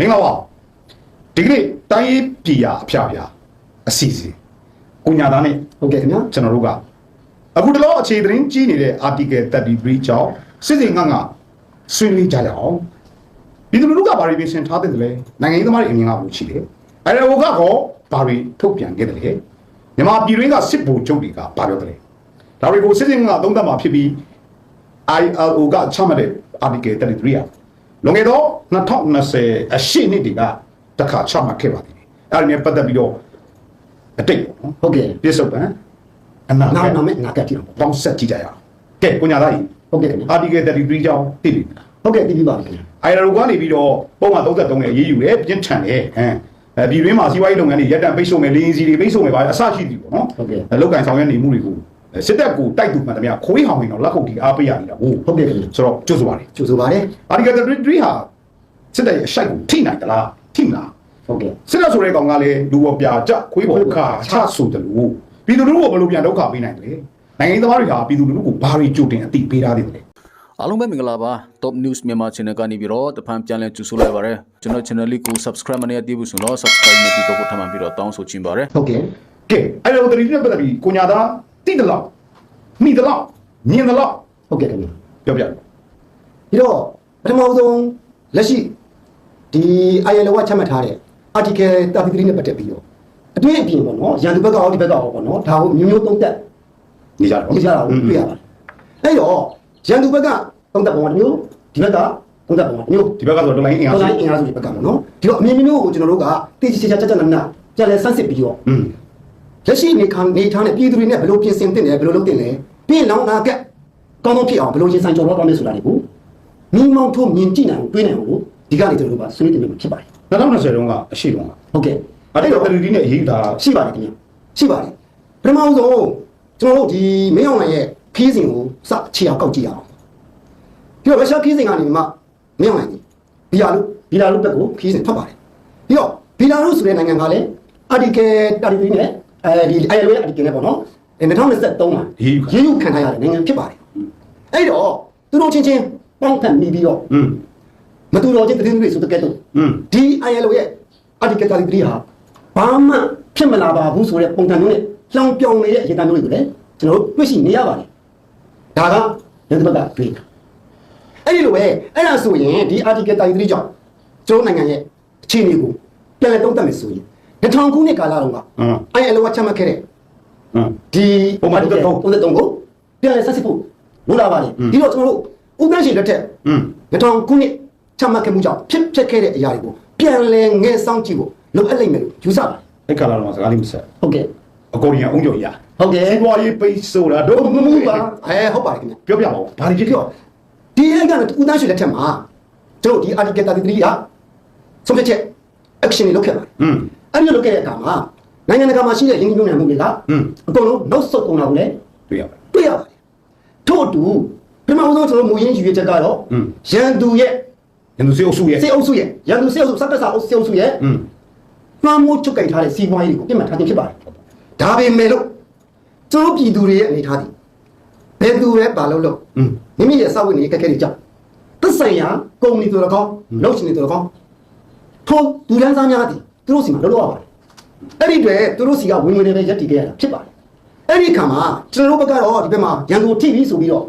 မင်္ဂလာပါဒီကနေ့တိုင်းရေးပြည်ရာအဖျားဖျားအစီအစဉ်ကိုညာသားနဲ့ဟုတ်ကဲ့ခင်ဗျာကျွန်တော်တို့ကအခုတလောအခြေသတင်းကြီးနေတဲ့ article 33ကြောင့်စစ်စစ်ငတ်ငတ်ဆွေးနွေးကြရအောင်ဒီလိုလူကဘာတွေပြင်ဆင်ထားတဲ့လဲနိုင်ငံရေးသမားတွေအမြင်ကဘူးရှိတယ်အဲ့ဒါဟိုကတော့ဘာတွေထုတ်ပြန်ခဲ့တယ်လဲမြန်မာပြည်တွင်းကစစ်ဗိုလ်ချုပ်တွေကဘာပြောတယ်လဲဒါတွေကိုစစ်စစ်ငတ်ငတ်သုံးသပ်မှာဖြစ်ပြီး ILO ကချမှတ်တဲ့ article 33อ่ะလွန်ခဲ့တော့ 2020အရှိနှစ်တွေကတစ်ခါချမှတ်ခဲ့ပါသေးတယ်အဲ့ဒါနဲ့ပတ်သက်ပြီးတော့အတိတ်ပေါ့နော်ဟုတ်ကဲ့ပြစ္ဆုတ်ပံအနာနာဂတ်နာမဲ့နာကတ်ကြည့်တော့ပေါင်းဆက်ကြည့်ကြရအောင်ကဲကိုညာသားကြီးဟုတ်ကဲ့ခင်ဗျာ article 33ကြောင်းသိပြီလားဟုတ်ကဲ့ပြီးပြီပါပြီခင်ဗျာ ILO ကနေပြီးတော့ပုံမှန်33နဲ့ရေးယူတယ်ပြင်းထန်တယ်ဟမ်အဲပြည်တွင်းမှာစီးပွားရေးလုပ်ငန်းတွေရပ်တန့်ပိတ်ဆို့မယ်လင်းစီတွေပိတ်ဆို့မယ်ပါအစရှိသည်ပေါ့နော်ဟုတ်ကဲ့အလောက်ကန်ဆောင်ရွက်နေမှုတွေကိုအဲစစ်တပ်ကိုတိုက်တူမှန်တယ်များခွေးဟောင်နေတော့လက်ခုပ်တီအားပေးရနေတာဟုတ်ဟုတ်ကဲ့ခင်ဗျာဆိုတော့ကျုပ်ဆိုပါလေကျူဆိုပါတယ် article 33ဟာ စစ်တပ်ရဲ့အရှိုက်ကိုထိနိုင်သလားထိမလားဟုတ်ကဲ့စစ်တပ်ဆိုတဲ့ကောင်ကလည်းလူပေါ်ပြကြခွေးပေါ်ခါချဆိုတယ်လို့ပြည်သူလူထုကိုဘယ်လိုပြန်ဒုက္ခပေးနိုင်တယ်လဲနိုင်ငံရေးသမားတွေကပြည်သူလူထုကိုဘာတွေကြိုတင်အသိပေးထားတယ်လဲအားလုံးပဲမင်္ဂလာပါ Top News မြန်မာ Channel ကနေပြီးတော့တဖန်ပြန်လည်ကြိုဆိုလိုက်ပါရစေကျွန်တော် channel လေးကို subscribe မနေရသေးဘူးဆိုတော့ subscribe နဲ့ပြီးတော့ထပ်မံပြီးတော့တောင်းဆိုချင်ပါတယ်ဟုတ်ကဲ့ကဲအဲ့လိုတတိနဲ့ပတ်သက်ပြီးကိုညာသားတိတလောက်မိတလောက်မြင်တလောက်ဟုတ်ကဲ့ခင်ဗျာပြောပြပြီးတော့ပထမဆုံးလက်ရှိ ဒီ ILO ကချမှတ်ထားတဲ့ article 33နဲ့ပတ်သက်ပြီးတော့အတွင်းအပြင်ပေါ့နော်ရန်သူဘက်ကရောဒီဘက်ကရောပေါ့နော်ဒါကိုမျိုးမျိုးသုံးသက်နေကြတယ်ဒီကြတာကိုတွေ့ရပါတယ်အဲ့တော့ရန်သူဘက်ကသုံးသက်ပုံကတစ်မျိုးဒီဘက်ကသုံးသက်ပုံကတစ်မျိုးဒီဘက်ကတော့တော်လိုင်းအင်အားတော်စုလိုင်းအင်အားစုတွေဘက်ကပေါ့နော်ဒီတော့အမြင်မျိုးကိုကျွန်တော်တို့ကတိကျကျကျကျနနကြလဲဆန်းစစ်ပြီးတော့อืมလက်ရှိနေခံနေထားတဲ့ပြည်သူတွေနဲ့ဘယ်လိုပြင်ဆင်တင်တယ်ဘယ်လိုလုပ်တင်လဲပြီးရင်လောင်နာကက်ကောင်းကောင်းဖြစ်အောင်ဘယ်လိုရင်ဆိုင်ကြော်တော့ကောင်းလဲဆိုတာတွေကိုမိမောင်းထိုးမြင်ကြည့်နိုင်အောင်တွေးနိုင်အောင်လို့ ဒီကနေ့ကျွန်တော်တို့ကဆွေးနွေးတင်ပြမှာဖြစ်ပါတယ်2020တုန်းကအရှိတုန်းကဟုတ်ကဲ့အဲ့တော့တတိနဲ့ရေးတာရှိပါတယ်ခင်ဗျရှိပါတယ်ပထမဆုံးကျွန်တော်တို့ဒီမင်းအောင်နိုင်ရဲ့ခီးစဉ်ကိုစချီအောင်ကောက်ကြည့်အောင်ပြီးတော့ရုရှားခီးစဉ်ကနေမှမင်းအောင်နိုင်ဘီလာလူဘီလာလူဘက်ကိုခီးစဉ်ထွက်ပါတယ်ပြီးတော့ဘီလာလူဆိုတဲ့နိုင်ငံကလည်းအာတီကယ်တာရီနဲ့အဲဒီအိုင်ယယ်အာတီကယ်နဲ့ပေါ့နော်အဲ2023မှာရေးယူခါရေးယူခံထားရတဲ့နိုင်ငံဖြစ်ပါတယ်အဲ့တော့သူတို့ချင်းချင်းပေါင်းဖက်မိပြီးတော့อืม မတူတော်ချင်းတည်င်းတွေဆိုတကယ်တော့ဒီ ILO ရဲ့ Article 33ဟာဘာမှဖြစ်မလာပါဘူးဆိုတဲ့ပုံစံမျိုးနဲ့လောင်ပြောင်နေတဲ့အရေးတမ်းမျိုးတွေကိုလည်းကျွန်တော်တို့တွေ့ရှိနေရပါတယ်ဒါကလက်သက်ကတွေ့တာအဲ့ဒီလိုပဲအဲ့ဒါဆိုရင်ဒီ Article 33ကြောင့်ကျွန်တော်နိုင်ငံရဲ့အခြေအနေကိုပြန်လည်သုံးသပ်မယ်ဆိုရင်2000ခုနှစ်ကာလတုန်းက ILO ကချမှတ်ခဲ့တဲ့ဒီပုံမှန်33ကိုပြန်လည်ဆက်စစ်ဖို့လိုလာပါတယ်ဒီတော့ကျွန်တော်တို့ဥပဒေရှင်လက်ထက်2000ခုနှစ် ချမှတ်ခဲ့မှုကြောင့်ဖြစ်ဖြစ်ခဲ့တဲ့အရာတွေကိုပြန်လည်ငဲဆောင်ကြည့်ဖို့လိုအပ်လိမ့်မယ်လို့ယူဆပါတယ်အဲ့ကာလာတော့စကားလေးမဆက်ဟုတ်ကဲ့အကောရင်အုံကြော်ရဟုတ်ကဲ့ဘွားရေးပိတ်ဆိုတာတော့မမှုပါအဲဟုတ်ပါတယ်ခင်ဗျပြောပြပါဦးဒါတွေပြောဒီအဲ့ကလည်းဦးသားရှင်လက်ထက်မှာတို့ဒီ article 33ကဆုံးဖြတ်ချက် action တွေလုပ်ခဲ့ပါတယ်อืมအဲ့လိုလုပ်ခဲ့တဲ့အခါမှာနိုင်ငံတကာမှာရှိတဲ့ရင်းနှီးမြှုပ်နှံမှုတွေကအကုန်လုံးနှုတ်ဆက်ကုန်တာကိုလည်းတွေ့ရပါတယ်တွေ့ရပါတယ်ထို့အတူပထမဆုံးကျွန်တော်မူရင်းယူရချက်ကတော့ရန်သူရဲ့ ရန်သူစေအုပ်စုရဲ့ စေအုပ်စုရဲ့ရန်သူစေအုပ်စုစက္ကစအုပ်စေအုပ်စုရဲ့ อืม လွှမ်းမိုးချုပ်ကိုင်ထားတဲ့စီးပွားရေးတွေကိုပြစ်မှတ်ထားခြင်းဖြစ်ပါတယ်။ဒါပေမဲ့လို့ကျွန်တော်ပြည်သူတွေရဲ့အနေထားသည်ဘယ်သူပဲပါလို့လို့ อืม မိမိရဲ့စောက်ဝင်နေတဲ့ခက်ခဲတွေကြောင့်သက်ဆိုင်ရာကုမ္ပဏီတို့တော့ကောင်းလုပ်ရှင်တွေတို့တော့ကောင်းထို့ဒူရန်စားများသည်သူတို့စီမှာလုပ်လို့ရပါတယ်။အဲ့ဒီအတွေသူတို့စီကဝင်ဝင်နေပဲရက်တည်ခဲ့ရတာဖြစ်ပါတယ်။အဲ့ဒီအခါမှာကျွန်တော်တို့ဘက်ကတော့ဒီဘက်မှာရန်ကုန်ထိပြီဆိုပြီးတော့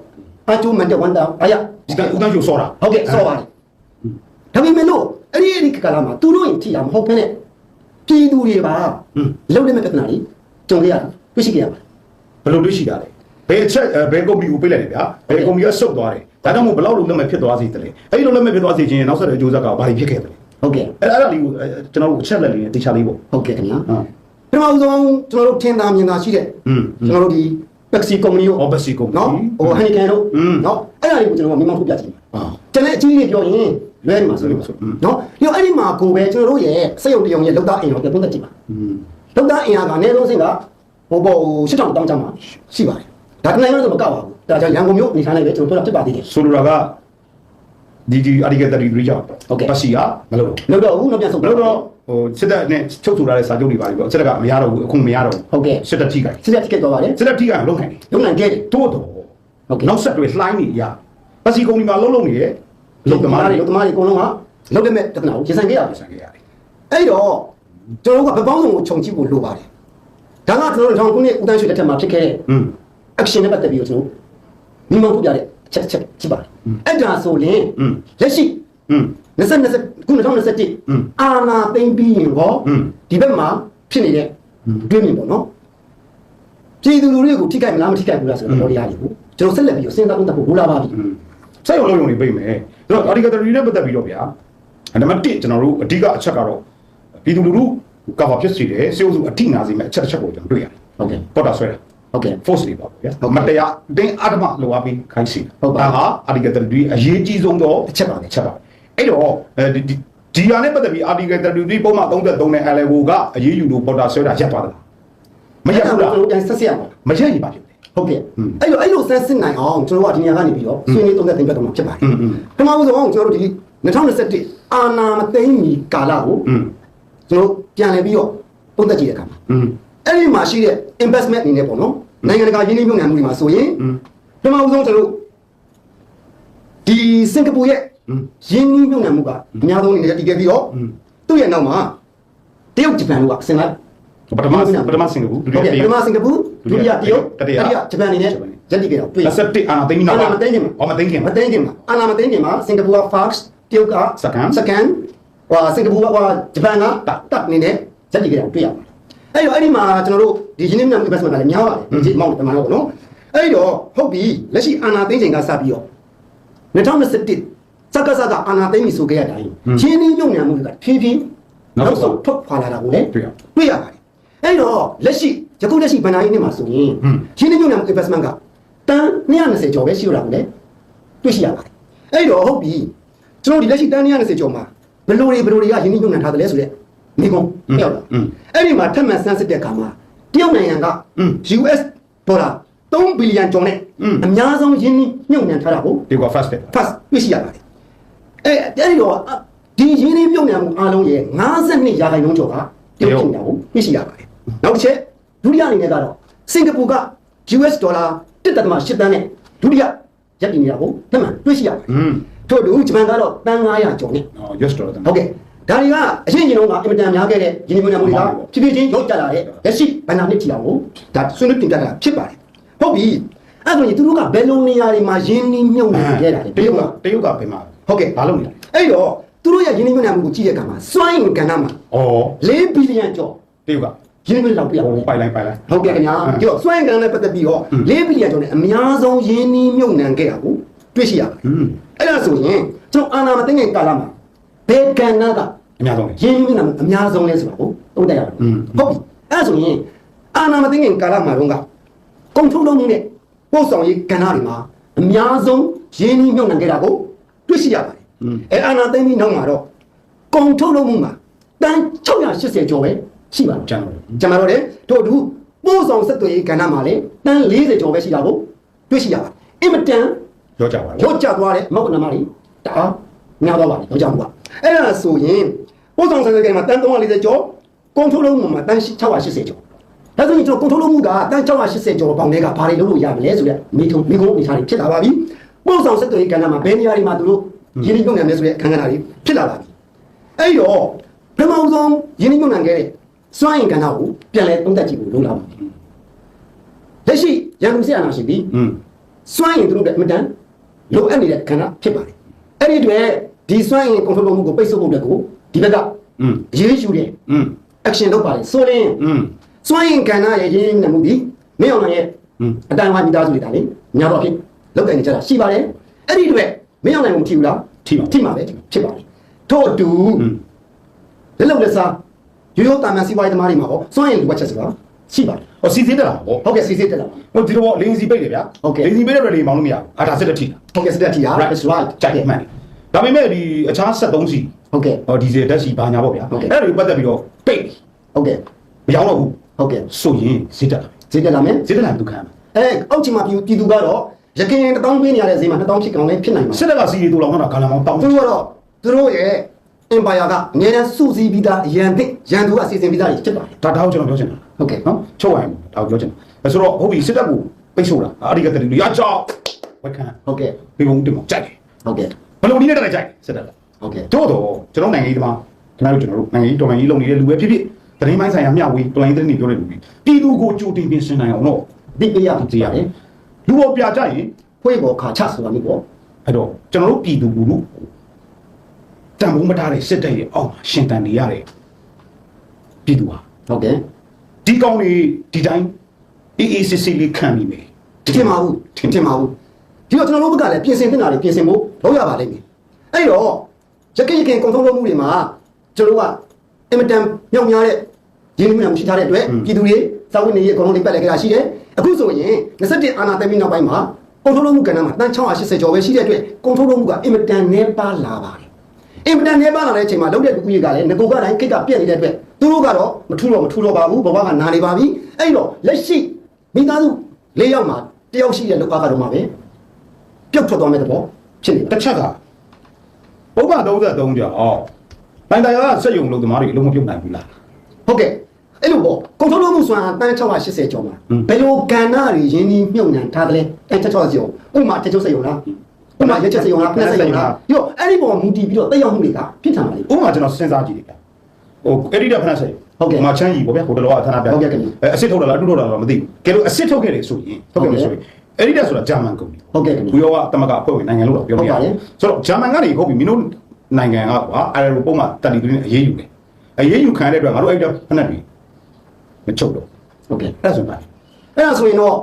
အကျိုးမန်တက်ဝန်တာအားရ ဒီကဥဒန်းကျိုးစောတာ ဟုတ်ကဲ့ဆော့ပါတယ် ဒါပေမဲ့လို့အဲ့ဒီအဲ့ဒီကာလမှာသူတို့ရင်ထိတာမဟုတ်ဘဲနဲ့ပြည်သူတွေပါလုံနေမဲ့ပြဿနာတွေကြုံခဲ့ရတယ်တွေ့ရှိခဲ့ရပါတယ်ဘယ်လိုတွေ့ရှိတာလဲဘယ်ချက်ဘယ်ကုမ္ပဏီကိုပေးလိုက်လဲဗျာဘယ်ကုမ္ပဏီကဆုတ်သွားတယ်ဒါကြောင့်မို့ဘလောက်လုံးလက်မဲ့ဖြစ်သွားစေတယ်အဲ့ဒီလုံးလက်မဲ့ဖြစ်သွားစေခြင်းရဲ့နောက်ဆက်တဲ့အကျိုးဆက်ကဘာဖြစ်ခဲ့တယ်ဟုတ်ကဲ့အဲ့အဲ့ဒါလေးကိုကျွန်တော်တို့အချက်လက်လေးနဲ့တရားလေးပေါ့ဟုတ်ကဲ့ခင်ဗျာပထမဆုံးကျွန်တော်တို့ထင်တာမြင်တာရှိတဲ့ကျွန်တော်တို့ဒီပက်ဆီကုမ္ပဏီရောပက်ဆီကုမ္ပဏီနော်ဟိုဟန်နီကန်တို့နော်အဲ့ဒါလေးကိုကျွန်တော်ကမြန်မာထုတ်ပြချင်ပါတယ် ကျွန်တော်အကြီးလေးပြောရင်လွဲနေမှာဆိုလို့ပါနော်ညောအဲ့ဒီမှာကိုပဲကျွန်တော်တို့ရဲ့စိတ်ယုံတယုံရဲ့လောက်သားအင်ရောပြန်သုံးသက်ကြည့်ပါလောက်သားအင်အားကအနည်းဆုံးစိတ်ကဟိုပေါ့ရှစ်တောင်တောင်းချမှာရှိပါတယ်ဒါတနင်္ဂနွေဆိုမကောက်ပါဘူးဒါကြောင့်ရန်ကုန်မြို့အနေထားလိုက်ပဲကျွန်တော်ပြောတာဖြစ်ပါသေးတယ်ဆိုလိုတာကဒီဒီ article 33ကြောင့်ပတ်စီကမလုပ်ဘူးလုပ်တော့ဘူးတော့ပြန်ဆုံးမလုပ်တော့ဟိုစစ်တပ်နဲ့ချုပ်ဆိုထားတဲ့စာချုပ်တွေပါလိမ့်ပေါ့စစ်တပ်ကမရတော့ဘူးအခုမရတော့ဘူးဟုတ်ကဲ့စစ်တပ်ထိခိုက်စစ်တပ်ထိခိုက်တော့ပါတယ်စစ်တပ်ထိခိုက်လုံနိုင်လုံနိုင်ခဲ့တိုးတော့ဟုတ်ကဲ့နောက်ဆက်တွေလှိုင်းနေရ ပစီကုမ္ပဏီမှာလုံးလုံးနေတယ်လုံသမားတွေလုံသမားတွေအကုန်လုံးကလုံတဲ့မဲ့တက္ကနာကိုရေဆိုင်ခဲ့ရတယ်ရေဆိုင်ခဲ့ရတယ်အဲ့တော့ကျွန်တော်ကဗပောင်းစုံကိုခြုံကြည့်ဖို့လိုပါတယ်ဒါကကျွန်တော်တို့ထောင်ကုန်းနဲ့ဦးတန်းရွှေလက်ထက်မှာဖြစ်ခဲ့တဲ့ action နဲ့ပတ်သက်ပြီးတော့ကျွန်တော်မိမောက်ပြတဲ့အချက်အချက်ကြည့်ပါတယ်အဲ့ဒါဆိုရင်လက်ရှိ2020ခု2021အာနာသိမ့်ပြီးရင်ရောဒီဘက်မှာဖြစ်နေတဲ့တွင်းမြင်ပေါ့နော်ပြည်သူလူတွေကိုထိခိုက်မလားမထိခိုက်ဘူးလားဆိုတော့တော်ရရည်ကိုကျွန်တော်ဆက်လက်ပြီးစဉ်းစားသုံးသပ်ဖို့လိုလာပါပြီ စိုက်ရုံလုံးရုံတွေပြိမ့်မယ်ဆိုတော့အာဒီကတရီနဲ့ပတ်သက်ပြီးတော့ဗျာနံပါတ်1ကျွန်တော်တို့အဓိကအချက်ကတော့ပြည်သူလူထုကဘာဖြစ်စီတယ်စေအုပ်စုအထိနာစေမဲ့အချက်တစ်ချက်ကိုကျွန်တော်တွေ့ရတယ်ဟုတ်ကဲ့ပေါ်တာဆွဲတာဟုတ်ကဲ့ force တွေပါဗျာဟုတ်ကဲ့မတရားတင်းအဓမ္မလိုအပ်ပြီးခိုင်းစီဟုတ်ပါဒါဟာအာဒီကတရီအရေးကြီးဆုံးသောတစ်ချက်ပါပဲချက်ပါအဲ့တော့အဲဒီဒီဒီဟာနဲ့ပတ်သက်ပြီးအာဒီကတရီပုံမှန်33နဲ့ LLO ကအရေးယူလို့ပေါ်တာဆွဲတာရပ်သွားသလားမရပ်ဘူးလားကျွန်တော်ပြန်ဆက်ဆက်ရမှာမရပ်ရင်ပါဖြစ်တယ် ဟုတ်ကဲ့အဲ့လိုအဲ့လိုဆန်းစစ်နိုင်အောင်ကျွန်တော်ကဒီနေရာကနေပြီးတော့ဆွေးနွေးသုံးသပ်တင်ပြတော့မှာဖြစ်ပါတယ်ပထမဦးဆုံးကျွန်တော်တို့ဒီ2021အာနာမသိမ့်မီကာလကိုကျွန်တော်ပြန်လည်ပြီးတော့ပုံသက်ကြည့်တဲ့အခါမှာအဲ့ဒီမှာရှိတဲ့ investment အနေနဲ့ပေါ့နော်နိုင်ငံတကာရင်းနှီးမြှုပ်နှံမှုတွေမှာဆိုရင်ပထမဦးဆုံးကျွန်တော်တို့ဒီစင်ကာပူရဲ့ရင်းနှီးမြှုပ်နှံမှုကအများဆုံးအနေနဲ့တည်ခဲ့ပြီးတော့သူ့ရဲ့နောက်မှာတရုတ်ဂျပန်တို့ကဆင်လိုက် ပထမပထမစင်ကာပူဒုတိဟုတ်ယကဲ့တပရုထတ်မစင်ကာပူဒုတိယတရုတ်တတိယဂျပန်အနေနဲ့ရက်တည်ခဲ့တော့တွေ့ရ27အာနာသိမ့်ပြီးနောက်အာနာမသိမ့်ခင်မှာဟောမသိမ့်ခင်မသိခင်မှာအာနာမသိခင်မှာစင်ကာပူက first တရုတ်က Second second ဟိုစင်ကာပူကဟိုဂျပန်ကတပ်နေနဲ့ဇက်တည်ကြတာတွေ့ရပါတယ်အဲ့တော့အဲ့ဒီမှာကျွန်တော်တို့ဒီရင်းနှီးမြှုပ်နှံမှု investment ကလည်းများပါတယ်ဒီမောင်းတမန်တော့ပေါ့နော်အဲ့တော့ဟုတ်ပြီလက်ရှိအာနာသိချိန်ကစပြီးတော့2021စက္ကစကအာနာသိပြီဆိုခဲ့ရတိုင်းရင်းနှီးမြှုပ်နှံမှုတွေကဖြည်းဖြည်းနောက်ဆုံးထုတ်ခွာလာတာကိုလည်းတွေ့ရပါတယ် အဲ့တော့လက်ရှိယခုလက်ရှိဗန်နာရေးနှစ်မှာဆိုရင်ရင်းနှီးမြှုပ်နှံမှု investment ကတန်220ကျော်ပဲရှိရတာကိုလည်းတွေ့ရှိရပါတယ်အဲ့တော့ဟုတ်ပြီကျွန်တော်ဒီလက်ရှိတန်း290ကျော်မှာဘယ်လိုတွေဘယ်လိုတွေကယင်းနှိမ့်ညွှန်နှံထားတယ်လဲဆိုတော့မိကုံပြောက်လာအဲ့ဒီမှာထပ်မံဆန်းစစ်တဲ့အခါမှာတရုတ်နိုင်ငံက US ဒေါ်လာ3ဘီလီယံကျော်နဲ့အများဆုံးယင်းနှိမ့်ညွှန်နှံထားတာကိုဒီက first step first တွေ့ရှိရပါတယ်အဲ့အဲ့ဒီတော့ဒီယင်းနှိမ့်ညွှန်နှံမှုအားလုံးရဲ့52ရာခိုင်နှုန်းကျော်ကတရုတ်နိုင်ငံကိုတွေ့ရှိရပါတယ် နောက်တစ်ချက်ဒုတိယအနေနဲ့ကတော့စင်ကာပူက US ဒေါ်လာ1.8တန်းနဲ့ဒုတိယရပ်တည်နေတာဟုတ်မှန်တွေးရှိရပါတယ်ထို့တူဂျပန်ကတော့တန်900ကျော်နဲ့ဟော US ဒေါ်လာဟုတ်ကဲ့ဒါတွေကအရင်ကျွန်တော်ကအင်မတန်များခဲ့တဲ့ယင်းမြန်မြန်မူတွေကဖြည်းဖြည်းချင်းရုပ်ကြလာတဲ့လက်ရှိဘဏ္ဍာနှစ်ထီအောင်ကိုဒါဆွေးနွေးတင်ပြတာဖြစ်ပါတယ်ဟုတ်ပြီအဲ့ဆိုရင်သူတို့ကဘယ်လိုနေရာတွေမှာယင်းနှင်းမြုပ်နေခဲ့တာလဲတရုတ်ကတရုတ်ကဘယ်မှာဟုတ်ကဲ့ဘာလုပ်နေလဲအဲ့တော့သူတို့ရဲ့ယင်းနှင်းမြုပ်နေမှုကိုကြည့်တဲ့အခါမှာစွိုင်းကဏ္ဍမှာဩ၄ဘီလီယံကျော်တရုတ်က ရင်းနှီးလောက်ပြအောင်လေပိုင်လိုက်ပိုင်လိုက်ဟုတ်ကဲ့ခင်ဗျာကြည့်စွန့်ကန်နဲ့ပတ်သက်ပြီးတော့၄ဘီလီယံကျော်နဲ့အများဆုံးရင်းနှီးမြုပ်နှံခဲ့တာကိုတွေ့ရှိရပါတယ်အဲ့ဒါဆိုရင်ကျွန်တော်အာနာမသိငယ်ကာလမှာဘယ်ကဏ္ဍကအများဆုံးလဲရင်းနှီးမြုပ်နှံအများဆုံးလဲဆိုတာကိုသုံးသပ်ရအောင်ဟုတ်ပြီအဲ့ဒါဆိုရင်အာနာမသိငယ်ကာလမှာတော့ကုန်ထုတ်လုပ်မှုနဲ့ပို့ဆောင်ရေးကဏ္ဍတွေမှာအများဆုံးရင်းနှီးမြုပ်နှံခဲ့တာကိုတွေ့ရှိရပါတယ်အဲ့အာနာသိငယ်နောက်မှာတော့ကုန်ထုတ်လုပ်မှုမှာတန်680ကျော်ပဲ ရှိပါတယ်ကျန်တော့ကျွန်တော်တို့လည်းတို့အတူပို့ဆောင်ဆက်သွယ်ရေးကဏ္ဍမှာလည်းတန်40ကျော်ပဲရှိတာကိုတွေ့ရှိရပါတယ်အင်မတန်ရောကြပါလားရော့ကျသွားတဲ့မောက်ကနမတွေတအားများသွားပါပြီရော့ကျမှုကအဲ့ဒါဆိုရင်ပို့ဆောင်ဆက်သွယ်ရေးကဏ္ဍမှာတန်340ကျော်ကုန်ထုတ်လုပ်မှုမှာတန်680ကျော်ဒါဆိုရင်ကျွန်တော်ကုန်ထုတ်လုပ်မှုကတန်680ကျော်ပေါင်တွေကဘာတွေလုပ်လို့ရမလဲဆိုတဲ့မိထုံမိကုန်းအနေထားတွေဖြစ်လာပါပြီပို့ဆောင်ဆက်သွယ်ရေးကဏ္ဍမှာဘယ်နေရာတွေမှာသူတို့ရင်းနှီးမြှုပ်နှံလဲဆိုတဲ့အခန်းကဏ္ဍတွေဖြစ်လာပါပြီအဲ့တော့ပထမဆုံးရင်းနှီးမြှုပ်နှံခဲ့တဲ့ စွန့်ရင်ကဏ္ဍကိုပြန်လဲသုံးသပ်ကြည့်ဖို့လိုလာပါပြီလက်ရှိရန်ကုန်စစ်အာဏာရှင်ပြီးစွန့်ရင်သူတို့ကအမတန်လိုအပ်နေတဲ့ကဏ္ဍဖြစ်ပါတယ်အဲ့ဒီတွေဒီစွန့်ရင် control လုပ်မှုကိုပိတ်ဆို့ဖို့အတွက်ကိုဒီဘက်ကအရေးယူတယ် action လုပ်ပါတယ်ဆိုရင်စွန့်ရင်ကဏ္ဍရဲ့ရင်းရင်းနှီးမှုဒီမင်းအောင်ရဲ့အတိုင်းဝိုင်းမိသားစုတွေဒါလေးများတော့ဖြစ်လောက်ကန်နေကြတာရှိပါတယ်အဲ့ဒီတွေမင်းအောင်နိုင်ကိုမထီဘူးလားထီပါထီပါပဲဖြစ်ပါတယ်ထို့အတူလက်လုံလက်စား ရိုးရိုးတာမန်စီးပွားရေးသမားတွေမှာပေါ့စွမ်းရင်လိုအပ်ချက်ဆိုတာရှိပါတယ်ဟောစီစဉ်တက်လာပေါ့ဟုတ်ကဲ့စီစစ်တက်လာပါ ဟိုဒီတော့လင်းစီပိတ်တယ်ဗျာဟုတ်ကဲ့ လင်းစီပိတ်တဲ့ရေမောင်းလို့မရဘူးအာဒါစစ်တက်ထိတာ ဟုတ်ကဲ့စတက်တီဟာ that's right ကြိုက်တယ်မှန်တယ်ဒါပေမဲ့ဒီအခြား73စီဟုတ်ကဲ့ ဟောဒီဇယ်ဓာတ်စီဘာညာပေါ့ဗျာဟုတ်ကဲ့အဲ့ဒါတွေပတ်သက်ပြီးတော့ပိတ်ပြီဟုတ်ကဲ့မရောင်းတော့ဘူးဟုတ်ကဲ့ဆိုရင်စစ်တက်လာဈေးတက်လာမယ်စစ်တက်လာဒုက္ခမှာအဲအောက်ချင်မှာပြည်ပြည်သူကတော့ရခင်1000ပေးနေရတဲ့ဈေးမှာ2000ဖြစ်ကောင်းလည်းဖြစ်နိုင်မှာစစ်တက်ကစီရီတူလောင်တော့ဂါလာမောင်းတောင်းသူတို့ကတော့သူတို့ရဲ့ empire ကအငြင်းနဲ့စုစည်းပြီးသားရန်သစ်ရန်သူကအစီအစဉ်ပြီးသားကြီးဖြစ်ပါတယ်ဒါတောင်းကျွန်တော်ပြောချင်တာဟုတ်ကဲ့နော်ချုပ်ရင်ဒါကိုပြောချင်တယ်ဆိုတော့ဟုတ်ပြီစစ်တပ်ကိုပိတ်ဆို့တာအရိကတရီရကြောက်ဝက်ခံဟုတ်ကဲ့ဒီဘုံတင်မကြိုက်တယ်ဟုတ်ကဲ့ဘယ်လိုနည်းနဲ့တက်ကြိုက်စစ်တပ်ကဟုတ်ကဲ့တို့တော့ကျွန်တော်နိုင်ငံရေးသမားခင်ဗျားတို့ကျွန်တော်တို့နိုင်ငံရေးတော်နိုင်ငံရေးလုပ်နေတဲ့လူပဲဖြစ်ဖြစ်သတင်းပိုင်းဆိုင်ရာမျှဝေပလိုင်းသတင်းတွေပြောတဲ့လူတွေပြည်သူကိုကြိုတင်ပြင်ဆင်နိုင်အောင်တော့ဒီပေးရပြီသိရတယ်လူပေါ်ပြကြရင်ဖွေးပေါ်ခါချဆိုတာမျိုးပေါ့အဲ့တော့ကျွန်တော်တို့ပြည်သူလူထု တန်ဖိုးမထားတဲ့စစ်တပ်ရဲ့အောက်မှာရှင်တန်နေရတဲ့ပြည်သူဟာဟုတ်ကဲ့ဒီကောင်းတွေဒီတိုင်းအေးအေးစစ်စစ်လေးခံပြီးမယ်ထင်ပါဘူးထင်ထင်ပါဘူးဒီတော့ကျွန်တော်တို့ဘက်ကလည်းပြင်ဆင်တင်တာတွေပြင်ဆင်ဖို့လုပ်ရပါလိမ့်မယ်အဲ့တော့ရကိရခင်ကုန်ထုတ်လုပ်မှုတွေမှာကျွန်တော်တို့ကအင်မတန်မြောက်များတဲ့ရင်းနှီးမြှုပ်နှံမှုရှိထားတဲ့အတွက်ပြည်သူတွေစာဝင်နေရေးအကုန်လုံးတွေပတ်လက်ကြတာရှိတယ်အခုဆိုရင်27အာနာသိမ်းပြီးနောက်ပိုင်းမှာကုန်ထုတ်လုပ်မှုကဏ္ဍမှာတန်680ကျော်ပဲရှိတဲ့အတွက်ကုန်ထုတ်လုပ်မှုကအင်မတန်နည်းပါးလာပါတယ် အင်မတန်နည်းပါးလာတဲ့အချိန်မှာလုပ်တဲ့လူကြီးကလည်းငကိုကတိုင်းကိတ်ကပြက်နေတဲ့အတွက်သူတို့ကတော့မထူတော့မထူတော့ပါဘူးဘဝကနာနေပါပြီအဲ့တော့လက်ရှိမိသားစု၄ယောက်မှာတယောက်ရှိတဲ့လောက်အားကတော့မှာပဲပြုတ်ထွက်သွားမဲ့သဘောဖြစ်နေပါတစ်ချက်ကပုဗ္ဗ33ကြောင့်တိုင်းတရားကစက်ယုံလို့သမားတွေအလုံးမပြုတ်နိုင်ဘူးလားဟုတ်ကဲ့အဲ့လိုပေါ့ကုန်ထုတ်လုပ်မှုစွမ်းအားတန်း680ကျော်မှာဟွန်းဘယ်လိုကဏ္ဍတွေရင်းနှီးမြှုပ်နှံထားတယ်လဲတန်း660ကျော်ဥပမာတချို့စက်ရုံလား ဥပမာရက်ချက်စက်ရုံလားဖက်စက်ရုံလားပြီးတော့အဲ့ဒီပေါ်မှာမူတည်ပြီးတော့တက်ရောက်မှုတွေကဖြစ်ထန်ပါလိမ့်ဥပမာကျွန်တော်စဉ်းစားကြည့်တယ်ဗျဟိုအဲ့ဒီတက်ဖက်ဆိုင်ဟုတ်ကဲ့ဟိုမှာချမ်းကြီးပေါ့ဗျာဟိုတလောကဌာနပြဟုတ်ကဲ့ခင်ဗျအဲအစ်စ်ထုတ်တာလားအတူထုတ်တာလားမသိဘူးကဲလို့အစ်စ်ထုတ်ခဲ့တယ်ဆိုရင်ထုတ်ခဲ့မယ်ဆိုရင်အဲ့ဒီတက်ဆိုတာဂျာမန်ကုမ္ပဏီဟုတ်ကဲ့ခင်ဗျဘူရောကတမကအဖွဲ့ဝင်နိုင်ငံလို့တော့ပြောလို့ရဟုတ်ပါတယ်ဆိုတော့ဂျာမန်ကနေဟုတ်ပြီမင်းတို့နိုင်ငံကကွာအဲရိုပုံမှ33နဲ့အရေးယူတယ်အရေးယူခံရတဲ့အတွက်ငါတို့အဲ့ဒီတက်ဖက်နဲ့ပြီမချုပ်တော့ဟုတ်ကဲ့အဲ့ဒါဆိုပါအဲ့ဒါဆိုရင်တော့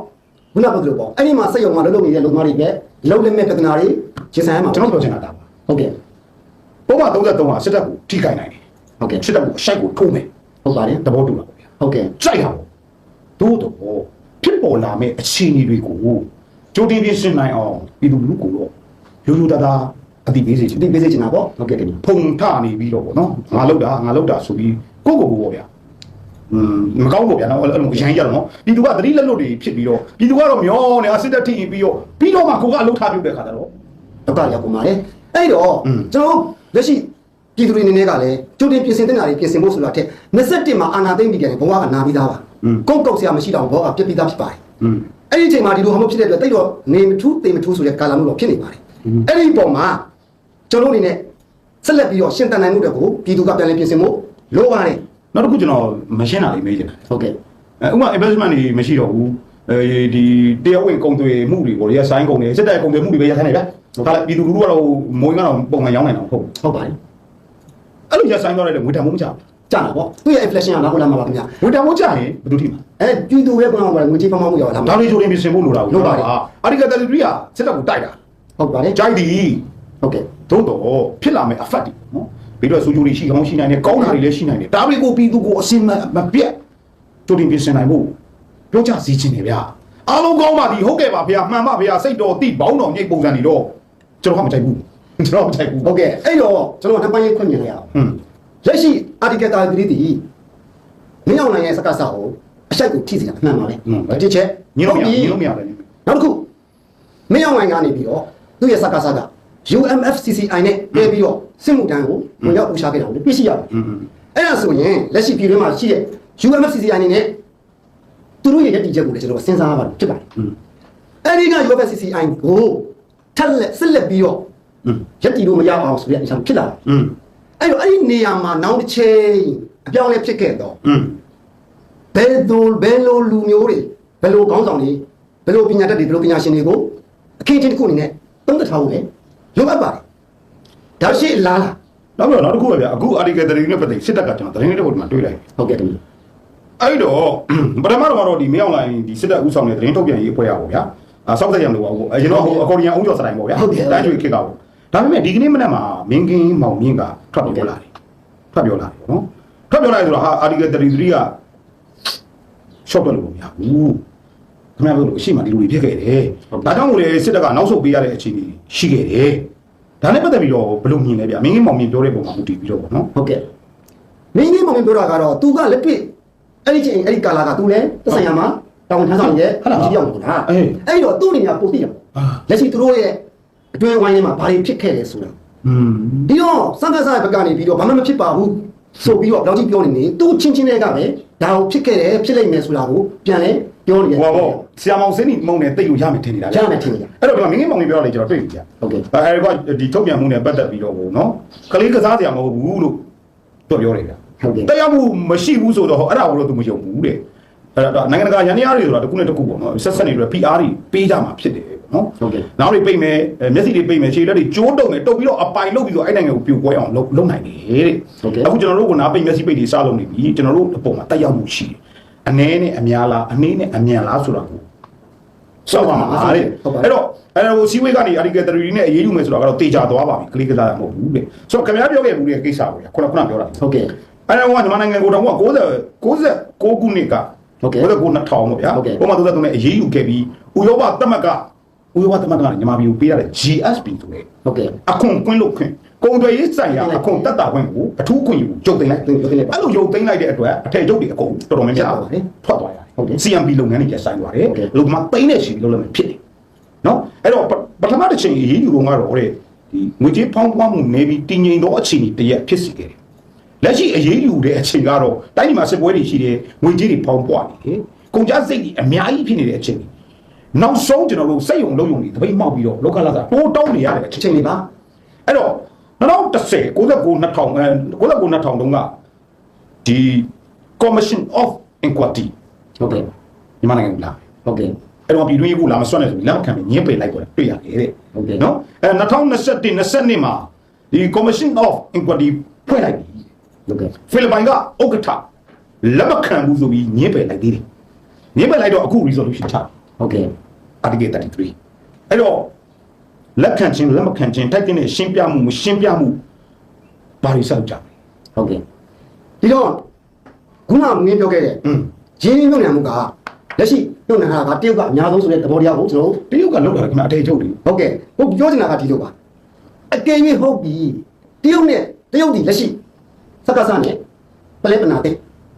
ခုနကပြောသလိုပေါ့အဲ့ဒီမှာစက်ရုံမှာလုပ်လုပ်နေတဲ့လုပ်သားတွေပဲ လုပ်လက်မဲ့ပြဿနာတွေရှင်းဆိုင်ရမှာကျွန်တော်ပြောချင်တာဒါပါဟုတ်ကဲ့ပုံမှန်33ကစစ်တပ်ကိုထိခိုက်နိုင်တယ်ဟုတ်ကဲ့စစ်တပ်ကိုအရှိုက်ကိုထိုးမယ်ဟုတ်ပါတယ်သဘောတူတာပေါ့ဗျာဟုတ်ကဲ့ကြိုက်တာပေါ့သို့တော့ဖြစ်ပေါ်လာမယ့်အခြေအနေတွေကိုကြိုတင်ပြင်ဆင်နိုင်အောင်ပြည်သူလူထုကိုတော့ရိုးရိုးသားသားအတိပေးစေချင်ဒီပေးစေချင်တာပေါ့ဟုတ်ကဲ့ခင်ဗျဖုံထနေပြီးတော့ပေါ့နော်ငါလောက်တာငါလောက်တာဆိုပြီးကိုယ့်ကိုယ်ကိုပေါ့ဗျာอืม မကောင်းဘူးဗျာနော်အဲ့လိုရမ်းကြတော့နော်ပြည်သူကသတိလက်လွတ်တွေဖြစ်ပြီးတော့ပြည်သူကတော့မျောနေအစစ်တက်ထိပြီးတော့ပြီးတော့မှကိုကအလုထားပြုတ်တဲ့ခါတော့ဒုက္ခရောက်ကုန်ပါတယ်အဲ့တော့ကျွန်တော်လက်ရှိပြည်သူတွေအနေနဲ့ကလည်းကြိုတင်ပြင်ဆင်တင်တာတွေပြင်ဆင်ဖို့ဆိုတာထက်27မှာအာဏာသိမ်းပြီးကြတယ်ဘဝကနာပြီးသားပါကုတ်ကုတ်ဆရာမရှိတော့ဘောကပြက်ပြီးသားဖြစ်ပါတယ်အဲ့ဒီအချိန်မှာဒီလိုဟာမဖြစ်တဲ့အတွက်တိတ်တော့နေမထူးသိမထူးဆိုတဲ့ကာလမျိုးတော့ဖြစ်နေပါတယ်အဲ့ဒီပုံမှာကျွန်တော်အနေနဲ့ဆက်လက်ပြီးတော့ရှင်းတန်နိုင်မှုတွေကိုပြည်သူကပြန်လည်ပြင်ဆင်ဖို့လိုပါတယ် နောက်တစ်ခုကျွန်တော်မရှင်းတာလေးမေးချင်တယ်ဟုတ်ကဲ့အဲဥပမာ investment တွေမရှိတော့ဘူးအဲဒီတရားဝင်ကုန်သွယ်မှုတွေပေါ့လေဆိုင်းကုန်တယ်စစ်တပ်ကုန်သွယ်မှုတွေပဲရဆိုင်နေဗျာဒါလည်းပြည်သူလူထုကတော့မွေးကတော့ပုံမှန်ရောင်းနိုင်တော့ဟုတ်ဟုတ်ပါတယ်အဲ့လိုရဆိုင်သွားတဲ့ငွေတန်မိုးမကြဘူးကြာတာပေါ့သူ့ရဲ့ inflation ကနောက်လာမှာပါခင်ဗျာငွေတန်မိုးကြရင်ဘယ်လိုထိမှာအဲပြည်သူရဲ့ကောင်ကငွေကြေးဖောင်းဖောင်းမှုရောလာမှာဒါလေးချိုးရင်းပြင်ဆင်ဖို့လိုတာဘူးလိုပါတယ်အာဒီကတယ်လီဂရီကစစ်တပ်ကိုတိုက်တာဟုတ်ပါတယ်ကြိုက်သည်ဟုတ်ကဲ့သို့တော့ဖြစ်လာမယ့် effect တွေနော် ပြီးတော့စူဂျူတွေရှိကောင်းရှိနိုင်တယ်ကောင်းတာတွေလည်းရှိနိုင်တယ်ဒါတွေကိုပြည်သူကိုအစင်မပြတ်ကြိုတင်ပြင်ဆင်နိုင်ဖို့ပြောကြစီခြင်းနေဗျာအားလုံးကောင်းပါသည်ဟုတ်ကဲ့ပါဗျာမှန်ပါဗျာစိတ်တော်တိဘောင်းတော်ညိတ်ပုံစံတွေတော့ကျွန်တော်ကမကြိုက်ဘူးကျွန်တော်မကြိုက်ဘူးဟုတ်ကဲ့အဲ့တော့ကျွန်တော်နှစ်ပိုင်းရေးခွင့်မြင်လိုက်အောင်ဟွန်းလက်ရှိ article တာဂရီတီမင်းအောင်နိုင်ရဲ့စကားစာကိုအရှိုက်ကိုထိစီတာအမှန်ပါပဲတစ်ချက်ညလို့မရဟုတ်ပြီညလို့မရတယ်နောက်တစ်ခုမင်းအောင်နိုင်ကနေပြီးတော့သူ့ရဲ့စကားစာက UMFCCI နဲ့တွဲပြီးတော့စစ်မှုတန်းကိုဝင်ရောက်ဦးရှာခဲ့တာကိုပြည့်ရှိရတယ်ဟွန်းဟွန်းအဲ့ဒါဆိုရင်လက်ရှိပြည်တွင်းမှာရှိတဲ့ UMFCCI အနေနဲ့သူတို့ရဲ့ရည်တည်ချက်ကိုလည်းကျွန်တော်စဉ်းစားရပါဖြစ်ပါတယ်ဟွန်းအဲ့ဒီက UMFCCI ကိုထက်လက်ဆက်လက်ပြီးတော့ဟွန်းရည်တည်လို့မရအောင်ဆိုတဲ့အကြောင်းဖြစ်လာတယ်ဟွန်းအဲ့တော့အဲ့ဒီနေရာမှာနောက်တစ်ချိန်အပြောင်းအလဲဖြစ်ခဲ့တော့ဟွန်းဘယ်သူဘယ်လိုလူမျိုးတွေဘယ်လိုခေါင်းဆောင်တွေဘယ်လိုပညာတတ်တွေဘယ်လိုပညာရှင်တွေကိုအခင်းချင်းတစ်ခုအနေနဲ့သုံးသပ်ထားဖို့လေ လိုအပ်ပါတယ်ဒါရှိလားလားနောက်ပြီးတော့နောက်တစ်ခုပဲဗျာအခု article 3နဲ့ပတ်သက်စစ်တပ်ကကျွန်တော်သတင်းလေးတစ်ပုဒ်ဒီမှာတွေ့လိုက်ဟုတ်ကဲ့ခင်ဗျအဲ့တော့ပထမတော့ကတော့ဒီမင်းအောင်လိုင်းဒီစစ်တပ်ဦးဆောင်တဲ့သတင်းထုတ်ပြန်ရေးအဖွဲ့ရပါဗျာအာစောက်သက်ရံလို့ပါဘူးအရင်တော့ဟိုအကော်ဒီယံဦးကျော်စတိုင်းပေါ့ဗျာတန်းကျွေခေတ်ကပေါ့ဒါပေမဲ့ဒီကနေ့မနေ့မှာမင်းကင်းမောင်မြင့်ကထွက်ပြောလာတယ်ထွက်ပြောလာတယ်နော်ထွက်ပြောလာတယ်ဆိုတော့ဟာ article 33က short တော့လို့မရဘူး ခင်ဗျားတို့အရှိမဒီလိုတွေဖြစ်ခဲ့တယ်ဒါကြောင့်မို့လေစစ်တပ်ကနောက်ဆုတ်ပေးရတဲ့အခြေအနေရှိခဲ့တယ်ဒါနဲ့ပတ်သက်ပြီးတော့ဘယ်လိုမြင်လဲဗျာမင်းကင်းမောင်မြင့်ပြောတဲ့ပုံမှာမူတည်ပြီးတော့ပေါ့နော်ဟုတ်ကဲ့မင်းကြီးမောင်ပြောတာကတော့သူကလက်တွေ့အဲ့ဒီချိန်အဲ့ဒီကာလာကသူလည်းသက်ဆိုင်ရာမှာတောင်းထမ်းဆောင်ရဲ့ဟုတ်လားကြီးပြောင်းနေတာအေးအဲ့တော့သူ့နေရာပို့သိတယ်အာလက်ရှိသူတို့ရဲ့အတွင်းဝိုင်းထဲမှာဘာတွေဖြစ်ခဲ့လဲဆိုတာอืมဒီတော့စံသက်ဆိုင်ဘက်ကနေပြီးတော့ဘာမှမဖြစ်ပါဘူးဆိုပြီးတော့ဘယ်တော့ကြည့်ပြောနေနေသူချင်းချင်းတွေကပဲဒါကိုဖြစ်ခဲ့တယ်ဖြစ်လိမ့်မယ်ဆိုတာကိုပြန်လဲ ပြောနေတယ်ဟိုဘောဆရာမောင်စင်းနီမုံနဲ့တိတ်လို့ရမယ်ထင်နေတာရမယ်ထင်နေတာအဲ့တော့ဒီမှာမင်းငယ်မောင်ကြီးပြောတယ်ကျွန်တော်တွေ့ပြီကြာဟုတ်ကဲ့အဲ့ဒါကဒီထုတ်ပြန်မှုနဲ့ပတ်သက်ပြီးတော့ဘုံနော်ကလေးကစားစရာမဟုတ်ဘူးလို့သူပြောတယ်ဗျာဟုတ်ကဲ့တရားမှုမရှိဘူးဆိုတော့အဲ့ဒါကိုတော့သူမယုံဘူးတဲ့အဲ့တော့နိုင်ငံတကာရန်ရတွေဆိုတာတစ်ခုနဲ့တစ်ခုပေါ့နော်ဆက်ဆက်နေပြီးတော့ PR တွေပေးကြမှာဖြစ်တယ်ပေါ့နော်ဟုတ်ကဲ့နောက်တွေပိတ်မယ်အဲမျက်စိတွေပိတ်မယ်ခြေလက်တွေကျိုးတုံမယ်တုတ်ပြီးတော့အပိုင်လုပ်ပြီးတော့အဲ့နိုင်ငံကိုပြိုကွဲအောင်လုပ်လုပ်နိုင်တယ်တဲ့ဟုတ်ကဲ့အခုကျွန်တော်တို့ကနားပိတ်မျက်စိပိတ်တွေစားလုံးနေပြီကျွန်တော်တို့အပေါ်မှာတက်ရောက်မှုရှိတယ် အနည်းနဲ့အများလားအနည်းနဲ့အမြန်လားဆိုတာကိုစောက်ပါမှာတဲ့ဟုတ်ပါအဲ့တော့အဲ့တော့စီဝေးကနေအာဒီကယ်တရီနဲ့အရေးယူမယ်ဆိုတော့ကတော့တေချာသွားပါပြီကလေးကစားရမဟုတ်ဘူးတဲ့ဆိုတော့ခင်ဗျားပြောခဲ့ဘူးတဲ့ကိစ္စကိုခုနကခုနပြောတာဟုတ်ကဲ့အဲ့တော့ကမြန်မာနိုင်ငံကိုတော့90 96ခုနှစ်ကဟုတ်ကဲ့99 2000ပေါ့ဗျာဟုတ်ကဲ့ပုံမှန်33နဲ့အရေးယူခဲ့ပြီးဥရောပသမဂ္ဂဥရောပသမဂ္ဂကမြန်မာပြည်ကိုပေးရတဲ့ GSP ဆိုတဲ့ဟုတ်ကဲ့အခွန်ကွင်းလို့ခွင့် ကုန်သွယ်ရေးဆိုင်ရာအခွန်တက်တာခွင့်ကိုအထူးခွင့်ယူကျုပ်သိမ်းလိုက်သိမ်းသိမ်းလိုက်ပါအဲ့လိုရုပ်သိမ်းလိုက်တဲ့အတွက်အထည်ချုပ်တွေအကုန်တော်တော်များများကျပါတယ်ထွက်သွားရတယ်ဟုတ်ကဲ့ CMP လုပ်ငန်းတွေကျဆိုင်သွားတယ်ဟုတ်ကဲ့လူကမှသိမ်းတဲ့ရှိပြီးလုပ်လို့မဖြစ်တယ်နော်အဲ့တော့ပပထမတစ်ချိန်အရေးယူတော့ကတော့တဲ့ဒီငွေကြေးဖောင်းပွားမှုနေပြီးတည်ငြိမ်သောအခြေအနေတရက်ဖြစ်စီခဲ့တယ်လက်ရှိအရေးယူတဲ့အချိန်ကတော့တိုင်းပြည်မှာစစ်ပွဲတွေရှိတယ်ငွေကြေးတွေဖောင်းပွားနေတယ်ကုန်ကျစရိတ်တွေအများကြီးဖြစ်နေတဲ့အချိန်နောက်ဆုံးကျွန်တော်တို့စက်ယုံလုံးယုံတွေတပိတ်မှောက်ပြီးတော့လောကလာတာတိုးတောင်းနေရတဲ့အအချိန်ချိန်လေးပါအဲ့တော့ 2010 99 2000အဲ99 2000တုန်းကဒီ Commission of Inquiry ဟုတ်ကဲ့မြန်မာနိုင်ငံကိုလာတယ်ဟုတ်ကဲ့အဲ့တော့ပြည်တွင်းရေးကိုလာမစွန့်နဲ့ဆိုပြီးလက်မခံပြီးညှင်းပယ်လိုက်ပေါ်တွေ့ရတယ်တဲ့ဟုတ်ကဲ့နော်အဲ2021 22မှာဒီ Commission of Inquiry ဖွဲ့လိုက်ပြီဟုတ်ကဲ့ဖိလစ်ပိုင်ကဥက္ကဋ္ဌလက်မခံဘူးဆိုပြီးညှင်းပယ်လိုက်သေးတယ်ညှင်းပယ်လိုက်တော့အခု resolution ချတယ်ဟုတ်ကဲ့ article 33အဲ့တော့ လက်ခံခြင်းလက်မခံခြင်းတိုက်တဲ့ရှင်းပြမှုမရှင်းပြမှုဘာတွေဆောက်ကြလဲဟုတ်ကဲ့ဒီတော့ခုနကမင်းပြောခဲ့တဲ့อืมရင်းနှီးမြှုပ်နှံမှုကလက်ရှိမြှုပ်နှံတာကတရုတ်ကအများဆုံးဆိုတဲ့သဘောတရားကိုကျွန်တော်တရုတ်ကလောက်တာကခင်ဗျအထေချုပ်တွေဟုတ်ကဲ့ဟုတ်ပြောချင်တာကဒီလိုပါအကယ်၍ဟုတ်ပြီတရုတ်နဲ့တရုတ်ဒီလက်ရှိစက္ကစနဲ့ပလဲပနာတဲ့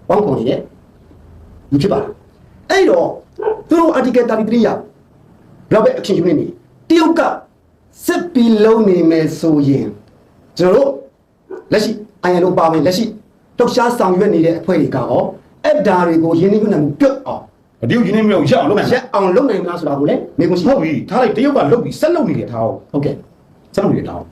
ပေါင်းဖော်နေတဲ့ဒီဖြစ်ပါလားအဲ့တော့သူတို့ article 33ရဘယ်တော့ပဲအချင်းချင်းနေတရုတ်က စစ်ပြီးလုံးနေမယ်ဆိုရင်ကျွန်တော်တို့လက်ရှိအရင်လိုပါမယ်လက်ရှိတောက်ရှားဆောင်ရွက်နေတဲ့အဖွဲ့တွေကရောအဲ့ဒါတွေကိုရင်းနှီးမြှုပ်နှံမှုပြုတ်အောင်တရုတ်ကြီးနေမျိုးရအောင်လုပ်မယ်ရက်အောင်လုပ်နိုင်မလားဆိုတာကိုလည်းမေးခွန်းရှိဟုတ်ပြီထားလိုက်တရုတ်ကလုတ်ပြီးဆက်လုတ်နေတယ်ထားအောင်ဟုတ်ကဲ့ဆက်လုတ်နေတယ်ထားအောင်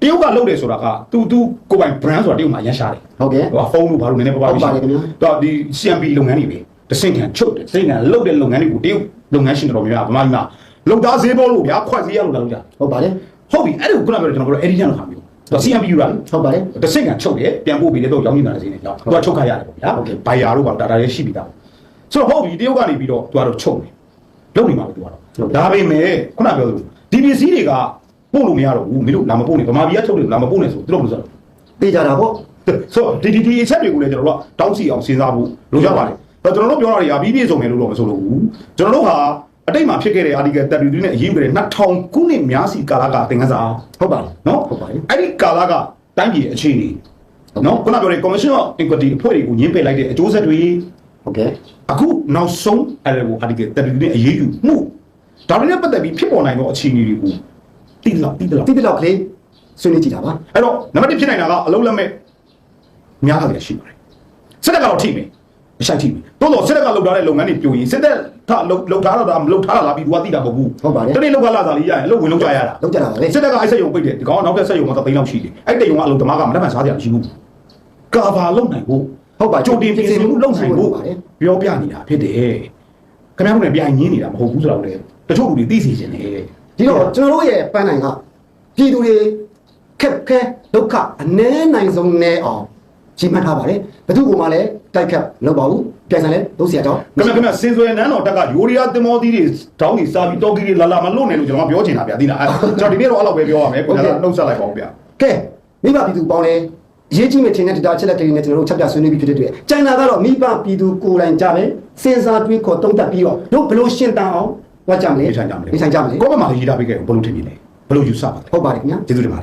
တရုတ်ကလုတ်တယ်ဆိုတာကသူသူကိုယ်ပိုင် brand ဆိုတာတရုတ်မှာရမ်းရှားတယ်ဟုတ်ကဲ့ဟိုဖုန်းလို့ဘာလို့နည်းနည်းပါးပါးဟုတ်ပါတယ်ခင်ဗျာတော့ဒီ CMP လုပ်ငန်းတွေပဲတစင်ခံချုပ်တယ်တစင်ခံလုတ်တဲ့လုပ်ငန်းတွေကိုတရုတ်လုပ်ငန်းရှင်တော်များများဗမာပြည်မှာ လုတ်သားဈေးပေါ်လို့ဗျာခွက်ဈေးရလို့လာလို့ကြဟုတ်ပါတယ်ဟုတ်ပြီအဲ့ဒါကိုခုနကပြောကျွန်တော်ပြော edition လို့ခါမျိုးတော့ CMP ယူတာလေဟုတ်ပါတယ်တစ်ဆင့်ကချုပ်တယ်ပြန်ပို့ပြီးလည်းတော့ရောင်းနေတာစီနေကြောင်းသူကချုပ်ခါရတယ်ပေါ့ဗျာဟုတ်ကဲ့ဘိုင်ယာတို့ကဒါတာလည်းရှိပြီးသားဆိုတော့ဟုတ်ပြီတရုတ်ကနေပြီးတော့သူကတော့ချုပ်တယ်လုပ်နေမှာပဲသူကတော့ဒါပေမဲ့ခုနပြောသလိုဒီပစ္စည်းတွေကပို့လို့မရတော့ဘူးမင်းတို့လာမပို့နဲ့ဗမာပြည်ကချုပ်တယ်လာမပို့နဲ့ဆိုသူတို့ဘယ်လိုဆိုတော့သိကြတာပေါ့ဆိုတော့ဒီဒီဒီအချက်တွေကိုလည်းကျွန်တော်တို့ကတောင်းစီအောင်စဉ်းစားဖို့လိုကြပါတယ်အဲ့တော့ကျွန်တော်တို့ပြောတာတွေကပြီးပြည့်စုံတယ်လို့တော့မဆိုလို့ဘူးကျွန်တော်တို့ဟာ အတိတ်မှာဖြစ်ခဲ့တဲ့ article 33နဲ့အရေးယူခဲ့တဲ့2000ခုနှစ်များစီကာလကသင်ခန်းစာဟုတ်ပါတယ်နော်ဟုတ်ပါတယ်အဲ့ဒီကာလကတိုင်းပြည်အခြေအနေနော်ခုနပြောတဲ့ commission of inquiry အဖွဲ့တွေကိုညှင်းပယ်လိုက်တဲ့အကျိုးဆက်တွေဟုတ်ကဲ့အခုနောက်ဆုံးအဲ့ဒါကို article 33နဲ့အရေးယူမှုဒါတွေနဲ့ပတ်သက်ပြီးဖြစ်ပေါ်နိုင်သောအခြေအနေတွေကိုသိလောက်သိလောက်တိတိလောက်ကလေးဆွေးနွေးကြည့်တာပါအဲ့တော့နံပါတ်1ဖြစ်နိုင်တာကအလုံးလက်မဲ့များတာရှိပါတယ်စစ်တပ်ကတော့ထိမယ်အဆိုင်ထိမယ် တိုးတော့စစ်တပ်ကလုပ်ထားတဲ့လုပ်ငန်းတွေပြိုရင်စစ်တပ်ကလုပ်လုပ်ထားတော့မလုပ်ထားတာလားပြီးသူကသိတာမဟုတ်ဘူးဟုတ်ပါတယ်တနေ့လောက်ကလာစားလေးရရင်အလုပ်ဝင်လုပ်ကြရတာလောက်ကြတာပါလေစစ်တပ်ကအဲ့ဆက်ယုံပိတ်တယ်ဒီကောင်ကနောက်ထပ်ဆက်ယုံမှာသိန်းလောက်ရှိတယ်အဲ့တဲ့ယုံကအလုပ်သမားကမတက်မှန်စားကြရမရှိဘူးကာဗာလုံနိုင်ဖို့ဟုတ်ပါကြိုတင်ပြင်ဆင်မှုလုံနိုင်ဖို့ပါတယ်ပြောပြနေတာဖြစ်တယ်ခင်ဗျားတို့လည်းပြိုင်ရင်းနေတာမဟုတ်ဘူးဆိုတော့လေတချို့လူတွေသိစီခြင်းတယ်ဒီတော့ကျွန်တော်တို့ရဲ့ပန်းနိုင်ကပြည်သူတွေခက်ခဲဒုက္ခအနည်းနိုင်ဆုံးနဲ့အောင် ကြီးမှတ်ထားပါတယ်ဘယ်သူကမှလည်းတိုက်ခတ်လုပ်ပါဘူးပြန်ဆိုင်လဲတို့ဆရာတော်ခင်ဗျာခင်ဗျာစင်စွယ်နန်းတော်တက်ကယူရီးယားတင်မောသီးတွေတောင်းနေစားပြီးတောကီတွေလာလာမလွတ်နဲ့လို့ကျွန်တော်ကပြောချင်တာဗျာသိလားအဲ့ကျွန်တော်ဒီနေ့တော့အဲ့လောက်ပဲပြောရမယ်ကိုယ်ကနှုတ်ဆက်လိုက်ပါဦးဗျာကဲမိဘပြည်သူပေါင်းလဲအရေးကြီးမဲ့ထင်တဲ့တရားချက်လက်တွေနဲ့ကျွန်တော်တို့ချက်ပြဆွေးနွေးပြီးဖြစ်တဲ့အတွက်ကျန်တာကတော့မိဘပြည်သူကိုယ်တိုင်ကြမယ်စဉ်းစားတွေးခေါ်သုံးသပ်ပြီးတော့တို့ဘယ်လိုရှင်းတန်အောင်ဝတ်ကြမလဲနေဆိုင်ကြမလဲနေဆိုင်ကြမလဲကိုယ့်ဘက်မှာရေးထားပေးခဲ့ဘယ်လိုထင်မြင်လဲဘယ်လိုယူဆပါလဲဟုတ်ပါတယ်ခင်ဗျာကျေးဇူးတင်ပါတယ်